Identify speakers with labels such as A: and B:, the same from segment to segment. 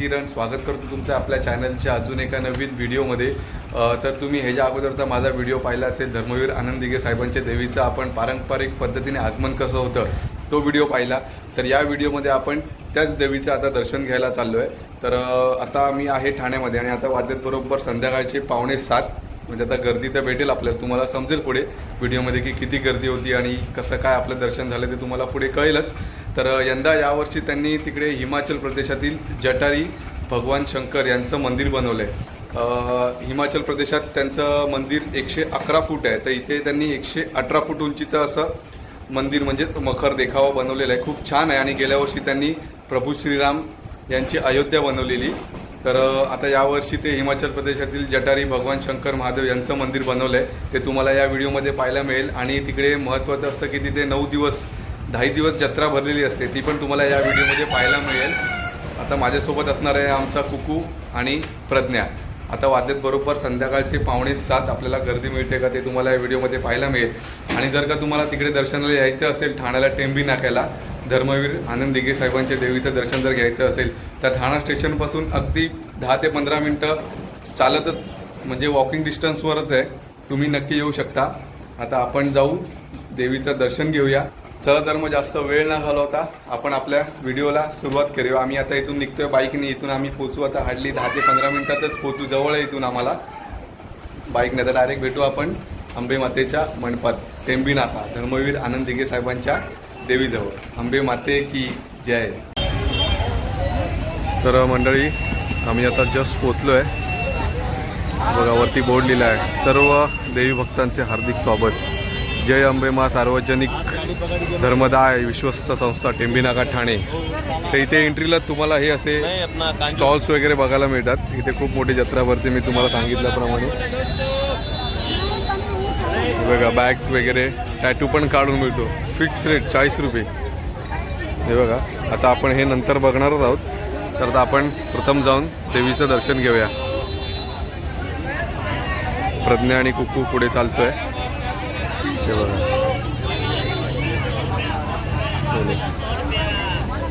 A: किरण स्वागत करतो तुमचं आपल्या चॅनलच्या अजून एका नवीन व्हिडिओमध्ये तर तुम्ही ह्याच्या अगोदरचा माझा व्हिडिओ पाहिला असेल धर्मवीर आनंद दिघे साहेबांच्या देवीचं आपण पारंपरिक पद्धतीने आगमन कसं होतं तो व्हिडिओ पाहिला. तर या व्हिडिओमध्ये आपण त्याच देवीचं आता दर्शन घ्यायला चाललो आहे तर आता मी आहे ठाण्यामध्ये आणि आता वाजत बरोबर संध्याकाळचे पावणे सात. म्हणजे आता गर्दी तर भेटेल आपल्याला तुम्हाला समजेल पुढे व्हिडिओमध्ये की किती गर्दी होती आणि कसं काय आपलं दर्शन झालं ते तुम्हाला पुढे कळेलच. तर यंदा यावर्षी त्यांनी तिकडे हिमाचल प्रदेशातील जटारी भगवान शंकर यांचं मंदिर बनवलं आहे हिमाचल प्रदेशात त्यांचं मंदिर एकशे अकरा फूट आहे. तर इथे त्यांनी एकशे अठरा फूट उंचीचं असं मंदिर म्हणजेच मखर देखावा बनवलेला आहे. खूप छान आहे आणि गेल्या वर्षी त्यांनी प्रभू श्रीराम यांची अयोध्या बनवलेली. तर आता यावर्षी ते हिमाचल प्रदेशातील जटारी भगवान शंकर महादेव यांचं मंदिर बनवलं आहे ते तुम्हाला या व्हिडिओमध्ये पाहायला मिळेल. आणि तिकडे महत्त्वाचं असतं की तिथे नऊ दिवस दहा दिवस जत्रा भरलेली असते ती पण तुम्हाला या व्हिडिओमध्ये पाहायला मिळेल. आता माझ्यासोबत असणार आहे आमचा कुकू आणि प्रज्ञा. आता वाजेत बरोबर संध्याकाळचे पावणे सात आपल्याला गर्दी मिळते का ते तुम्हाला या व्हिडिओमध्ये पाहायला मिळेल. आणि जर का तुम्हाला तिकडे दर्शनाला यायचं असेल ठाण्याला टेंबी नाक्याला धर्मवीर आनंद दिघे साहेबांच्या देवीचं दर्शन जर घ्यायचं असेल तर ठाणा स्टेशनपासून अगदी दहा ते पंधरा मिनटं चालतच म्हणजे वॉकिंग डिस्टन्सवरच आहे. तुम्ही नक्की येऊ शकता. आता आपण जाऊ देवीचं दर्शन घेऊया. चला तर मग जास्त वेळ न घालवता आपण आपल्या व्हिडिओला सुरुवात करूया. आम्ही आता इथून निघतोय बाईकने. इथून आम्ही पोचू आता हार्डली दहा ते पंधरा मिनिटातच पोचू जवळ आहे इथून आम्हाला. बाईकने तर डायरेक्ट भेटू आपण अंबे मातेच्या मंडपात टेंबी नाका धर्मवीर आनंद दिघे साहेबांच्या देवीजवळ. अंबे माते की जय. तर मंडळी आम्ही आता जस्ट पोचलो आहे बघा वरती बोर्ड लिहिला आहे. सर्व देवी भक्तांचे हार्दिक स्वागत. जय अंबे मा सार्वजनिक धर्मदाय विश्वस्त संस्था टेंबीनाका ठाणे. तर इथे एंट्रीला तुम्हाला हे असे स्टॉल्स वगैरे बघायला मिळतात. इथे खूप मोठी जत्रा भरते मी तुम्हाला सांगितल्याप्रमाणे. बघा बॅग्स वगैरे टॅटू पण काढून मिळतो. फिक्स रेट चाळीस रुपये. हे बघा आता आपण हे नंतर बघणारच आहोत. तर आता आपण प्रथम जाऊन देवीचं दर्शन घेऊया. प्रज्ञा आणि कुकू पुढे चालतोय. हे बघा.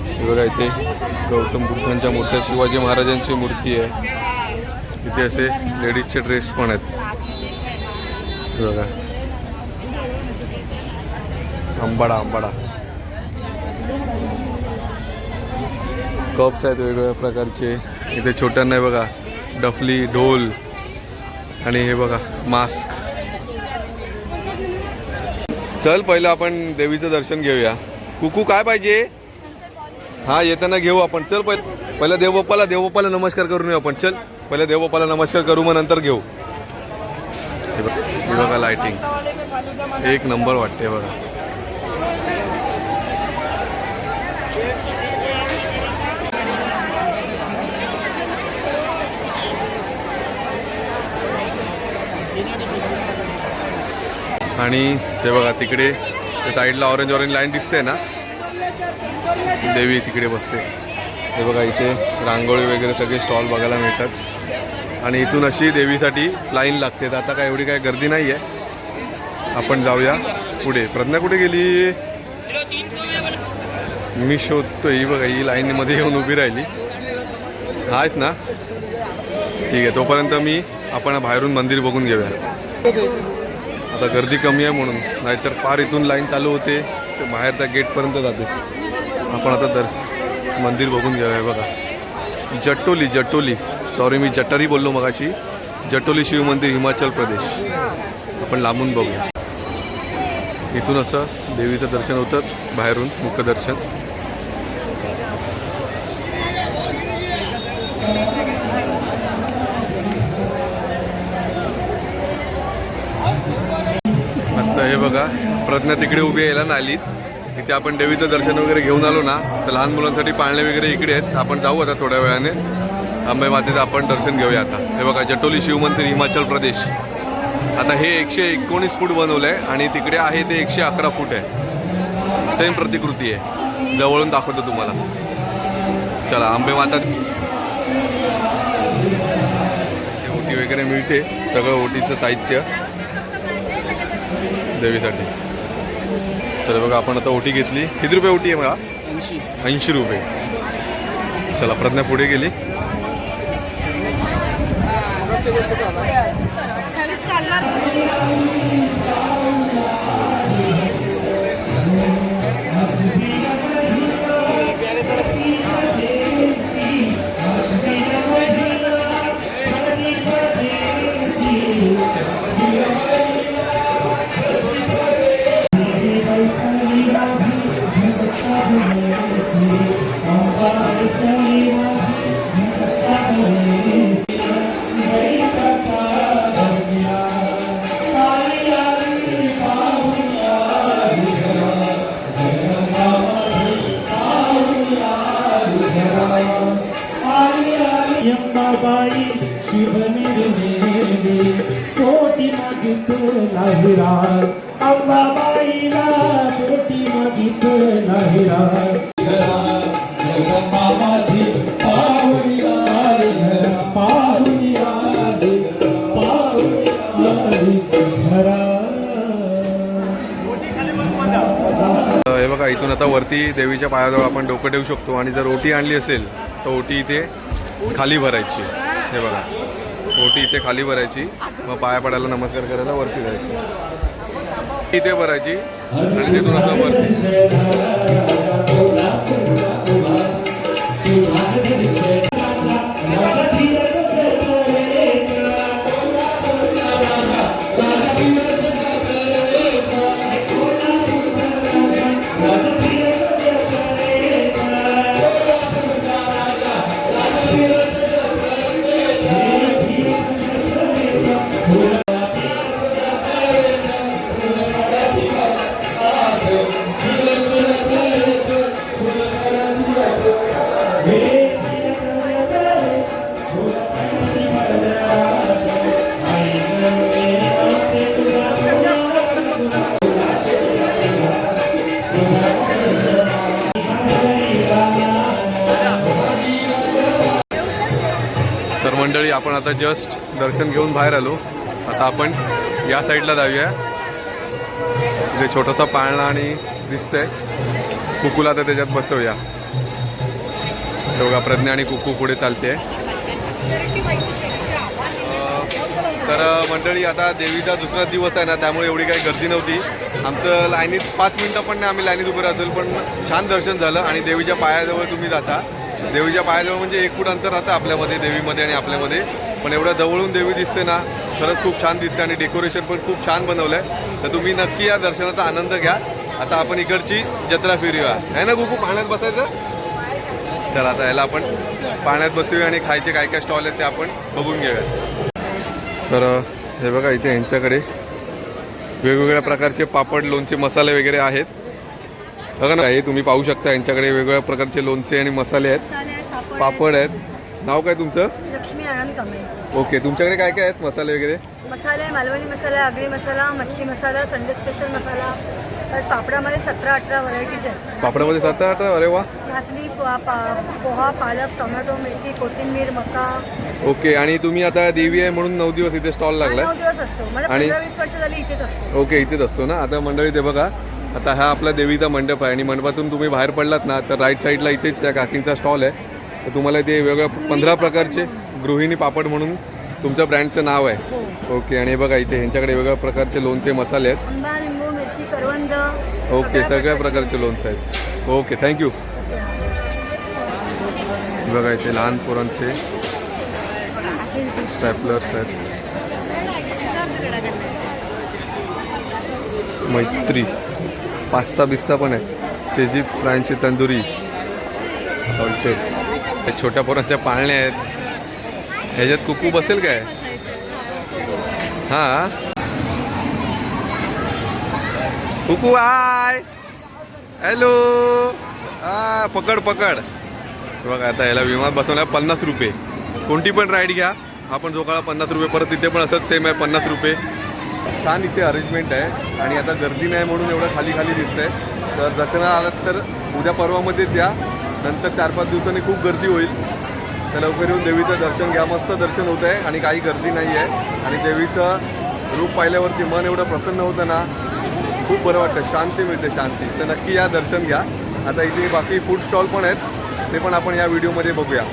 A: हे बघा इथे गौतम बुद्धांच्या मूर्त्या शिवाजी महाराजांची मूर्ती आहे. इथे असे लेडीजचे ड्रेस पण आहेत. बघा. आंबाडा आंबाडा. कप्स आहेत वेगवेगळ्या प्रकारचे. इथे छोट्यांना बघा. डफली ढोल. आणि हे बघा मास्क. चल पहिलं आपण देवीचं दर्शन घेऊया. कुकू काय पाहिजे? हा येताना घेऊ आपण. चल पहिलं पहिला देवबाप्पाला देवबाप्पाला नमस्कार करून येऊ आपण. चल पहिले देवबाप्पाला नमस्कार करू मग नंतर घेऊ. हे बघा लाइटिंग एक नंबर वाटते बघा. आणि ते बघा तिकडे त्या साईडला ऑरेंज ऑरेंज लाईन दिसते ना देवी तिकडे बसते. हे बघा इथे रांगोळी वगैरे सगळे स्टॉल बघायला मिळतात. आणि इथून अशी देवीसाठी लाईन लागते. तर आता काय एवढी काय गर्दी नाही आहे आपण जाऊया पुढे. प्रज्ञा कुठे गेली? मी शोधतो ही बघा ही लाईनमध्ये येऊन उभी राहिली. हायच ना? ठीक आहे तोपर्यंत मी आपण बाहेरून मंदिर बघून घेऊया. आता गर्दी कमी आहे म्हणून. नाहीतर फार इथून लाईन चालू होते ते बाहेर त्या गेटपर्यंत जाते. आपण आता दर्श मंदिर बघून घेऊया बघा. जटोली जटोली. सॉरी मी जटारी बोललो मगाशी. जटोली शिव मंदिर हिमाचल प्रदेश. आपण लांबून बघूया. इथून असं देवीचं दर्शन होतं बाहेरून मुखदर्शन दर्शन. बघा प्रज्ञा तिकडे उभी यायला नालीत इथे आपण देवीचं दर्शन वगैरे घेऊन आलो ना तर लहान मुलांसाठी पाळणे वगैरे इकडे आहेत. आपण जाऊ आता थोड्या वेळाने. आंबे मातेचं आपण दर्शन घेऊया आता. हे बघा जटोली शिवमंदिर हिमाचल प्रदेश. आता हे एकशे एकोणीस फूट बनवलं आहे आणि तिकडे आहे ते एकशे अकरा फूट आहे. सेम प्रतिकृती आहे. जवळून दाखवतो तुम्हाला. चला आंबे माता ओटी वगैरे मिळते. सगळं ओटीचं साहित्य. देवीसाठी. चला बघा आपण आता ओटी घेतली. किती रुपये ओटी आहे मला ऐंशी. रुपये. चला प्रज्ञा पुढे गेली.
B: यंबाबाई
A: इथून आता वरती देवीच्या पायाजवळ आपण डोकं ठेवू शकतो आणि जर ओटी आणली असेल तर ओटी इथे खाली भरायची. हे बघा ओटी इथे खाली भरायची. मग पाया पडायला नमस्कार करायला वरती जायचं. इथे भरायची आणि तिथून असं वरती. आता जस्ट दर्शन घेऊन बाहेर आलो. आता आपण या साईडला जाऊया. जे छोटासा पाळणा आणि दिसतंय. कुकूला तर त्याच्यात बसवूया. हे बघा प्रज्ञा आणि कुकू पुढे चालते तर मंडळी आता देवीचा दुसरा दिवस आहे ना त्यामुळे एवढी काही गर्दी नव्हती. आमचं लाईनीत पाच मिनटं पण नाही आम्ही लाईनीत उभे असेल पण छान दर्शन झालं आणि देवीच्या पायाजवळ तुम्ही जाता. देवीच्या पायाजवळ म्हणजे एक फूट अंतर राहतं आपल्यामध्ये देवीमध्ये आणि आपल्यामध्ये. पण एवढ्या जवळून देवी दिसते ना खरंच खूप छान दिसते आणि डेकोरेशन पण खूप छान बनवलं आहे तर तुम्ही नक्की या दर्शनाचा आनंद घ्या. आता आपण इकडची जत्रा फिरूया. आहे ना गुकू पाण्यात बसायचं? चला आता याला आपण पाण्यात बसूया आणि खायचे काय काय स्टॉल आहेत ते आपण बघून घेऊया. तर हे बघा इथे यांच्याकडे वेगवेगळ्या प्रकारचे पापड लोणचे मसाले वगैरे आहेत. बघा ना हे तुम्ही पाहू शकता यांच्याकडे वेगवेगळ्या प्रकारचे लोणचे आणि मसाले आहेत.
C: पापड
A: आहेत. नाव काय तुमचं.
C: लक्ष्मी आनंद कमे.
A: ओके तुमच्याकडे काय काय आहेत मसाले वगैरे?
C: मसाले मालवणी मसाला आगरी मसाला मच्छी मसाला संडे स्पेशल मसाला. तर पापडामध्ये सतरा अठरा व्हरायटीज आहेत.
A: पापडामध्ये सात आठ अरे वा.
C: नाचणी पोहा पा- पोहा पालक टोमॅटो मेथी कोथिंबीर मका.
A: ओके आणि तुम्ही आता देवी आहे म्हणून नऊ दिवस इथे स्टॉल
C: हा
A: लागलाय?
C: नऊ दिवस असतो.
A: आणि-
C: पंधरा वीस वर्ष झाली इथेच असतो.
A: ओके इथेच असतो ना? आता मंडळी ते बघा. आता हा आपला देवीचा मंडप आहे आणि मंडपातून तुम्ही बाहेर पडलात ना तर राईट साईडला इथेच या काकींचा स्टॉल आहे. तर तुम्हाला ते वेगळ्या पंधरा प्रकारचे गृहिणी पापड म्हणून तुमच्या ब्रँडचं नाव आहे. ओके आणि हे बघा इथे यांच्याकडे वेगवेगळ्या प्रकारचे लोणचे मसाले आहेत.
C: आंबा लिंबू मिरची करवंद.
A: ओके सगळ्या प्रकारचे लोणचे. आहेत. ओके थँक्यू बघा इथे लहान पोरांचे स्टॅपलर्स आहेत. मैत्री. पास्ता बिस्ता पण आहे चेजी फ्रायची तंदुरी. सॉल्टेड. हे छोट्या पोरांच्या पाळण्या आहेत. ह्याच्यात कुकू बसेल काय? हां? कुकू आय हॅलो. आ पकड पकड. बघा आता याला विमान बसवला पन्नास रुपये. कोणती पण राईड घ्या. आपण जो काळा पन्नास रुपये परत तिथे पण असंच सेम आहे पन्नास रुपये. छान इथे अरेंजमेंट आहे. आणि आता गर्दी नाही म्हणून एवढं खाली खाली दिसतंय. तर दर्शनाला आलात तर उद्या परवामध्येच या. नंतर चार पाच दिवसांनी खूप गर्दी होईल. तर लवकर येऊन देवीचं दर्शन घ्या. मस्त दर्शन होत आहे आणि काही गर्दी नाही आहे. आणि देवीचं रूप पाहिल्यावरती मन एवढं प्रसन्न होतं ना खूप बरं वाटतं. शांती मिळते शांती. तर नक्की या दर्शन घ्या. आता इथे बाकी फूड स्टॉल पण आहेत. ते पण आपण या व्हिडिओमध्ये बघूया.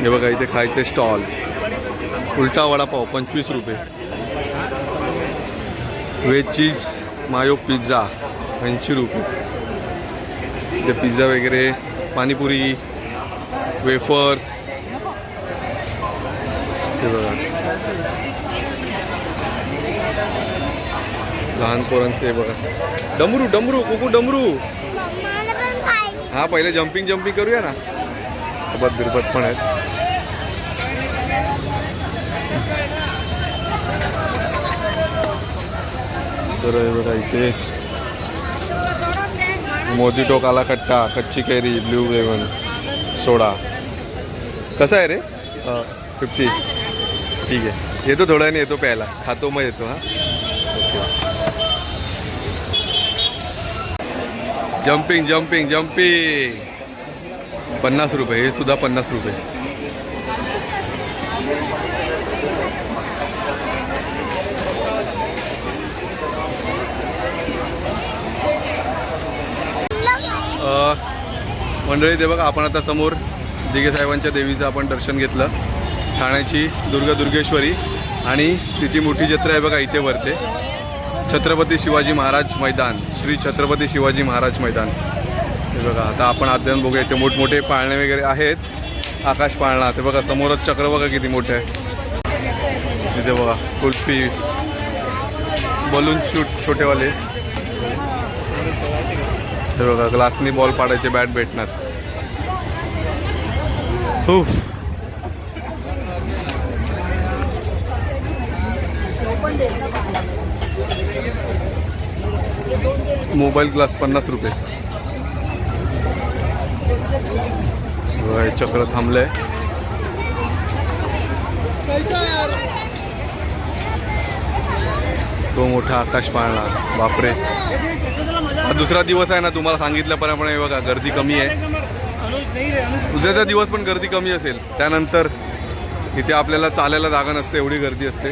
A: हे बघा इथे खायचे स्टॉल उलटा वडापाव पंचवीस रुपये. व्हेज चीज मायो पिझ्झा ऐंशी रुपये. इथे पिझ्झा वगैरे पाणीपुरी वेफर्स हे बघा. लहान पोरांचे बघा. डमरू डमरू कुकू डमरू. हा पहिले जम्पिंग जम्पिंग करूया ना. सोबत बिरबत पण आहेत. तर हे बघा इथे मोजिटो काला खट्टा कच्ची कैरी, ब्लू लेमन सोडा. कसा है रे? फिफ्टी ठीक है आहे. येतो थोड्या वेळाने, येतो प्यायला. खातो, मग येतो, हाँ. ओके जम्पिंग जम्पिंग जम्पिंग पन्नास रुपये, हे सुद्धा पन्नास रुपये. मंडळी ते बघा आपण आता समोर दिगेसाहेबांच्या देवीचं आपण दर्शन घेतलं. ठाण्याची दुर्गा दुर्गेश्वरी आणि तिची मोठी जत्रा आहे बघा इथे वरते. छत्रपती शिवाजी महाराज मैदान श्री छत्रपती शिवाजी महाराज मैदान. हे बघा आता आपण आत जाऊन बघूया इथे मोठमोठे पाळणे वगैरे आहेत. आकाश पाळणा ते बघा समोरच चक्र बघा किती मोठे आहे. तिथे बघा कुल्फी बलून शूट छोटेवाले. हे बघा ग्लासनी बॉल पाडायचे बॅट भेटणार. हो मोबाईल ग्लास पन्नास रुपये. हे चक्र थांबलंय. तो मोठा आकाश पाळणार. बापरे. दुसरा दिवस आहे ना तुम्हाला सांगितल्याप्रमाणे बघा गर्दी कमी आहे. उद्याचा दिवस पण गर्दी कमी असेल. त्यानंतर इथे आपल्याला चालायला जागा नसते एवढी गर्दी असते.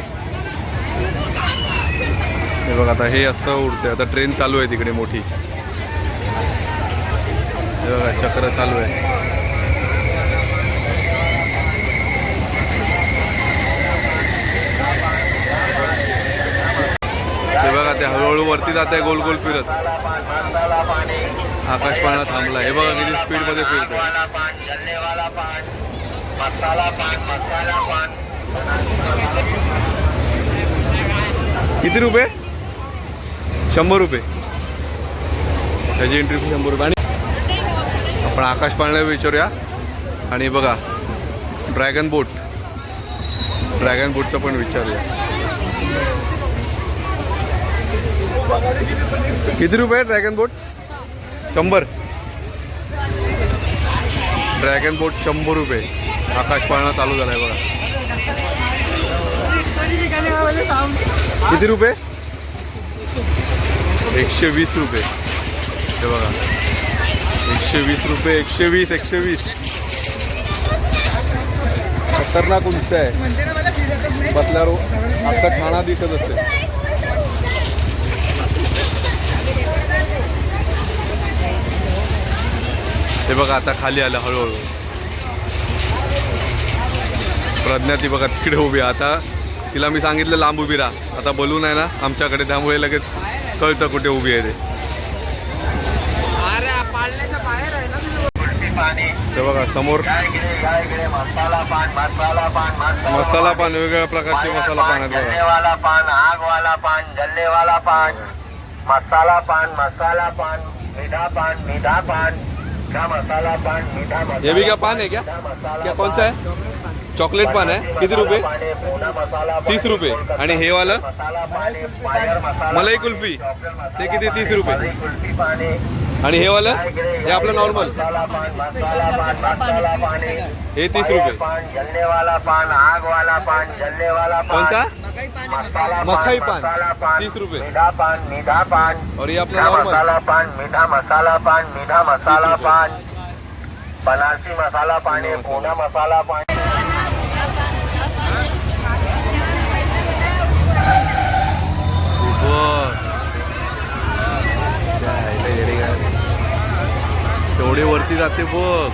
A: हे बघा आता हे असं उडतंय. आता ट्रेन चालू आहे तिकडे मोठी. हे बघा चक्र चालू आहे. जाते हळूहळू वरती जाते गोल गोल फिरत. आकाश पाळणा थांबला हे बघा किती
B: स्पीडमध्ये
A: किती रुपये? शंभर रुपये. त्याची एंट्री फी शंभर रुपये. आणि आपण आकाश पाळण्याला विचारूया. आणि बघा ड्रॅगन बोट ड्रॅगन बोटचं पण विचारूया. किती रुपये ड्रॅगन बोट शंभर. ड्रॅगन बोट शंभर रुपये. आकाश पाळणा चालू आहे बघा. किती रुपये? एकशे वीस रुपये. हे बघा. एकशे वीस रुपये एकशे वीस एकशे वीस. खतरनाक उंच आहे. बसल्यावर आता ठाणा दिसत असेल. बघा आता खाली आलं हळूहळू. प्रज्ञा ती बघा तिकडे उभी आहे. आता तिला मी सांगितलं लांब उभी राहा. आता बोलून आहे ना आमच्याकडे त्यामुळे लगेच कळतं कुठे उभी आहे ते. बघा समोर
B: मसाला पान मसाला पान मसाला
A: मसाला पान वेगवेगळ्या प्रकारचे मसाला पान
B: पान
A: आहेत
B: जलने
A: बघा.
B: वाला पान आग वाला पान पान मसाला पान मसाला पान मीठा पान मीठा पान. का मसाला पान मीठा मसाला
A: ये भी क्या पान है क्या क्या कौन सा है चॉकलेट पान आहे किती रुपये तीस रुपये. आणि हे वालं? मलाई कुल्फी. ते किती? 30 रुपये. आणि हे वालं हे आपलं नॉर्मल
B: मसाला पान मसाला पान मसाला पानी
A: हे 30
B: फायर
A: रुपये.
B: पान
A: मखाई पान,
B: मसाला पान
A: 30 रुपये.
B: मीठा पान मीठा पान
A: और ये नॉर्मल
B: मसाला पान मीठा मसाला पान मीठा मसाला पान बनारसी मसाला पानी
A: मसाला.
B: पूना मसाला पानी।
A: वरती जाते बघ.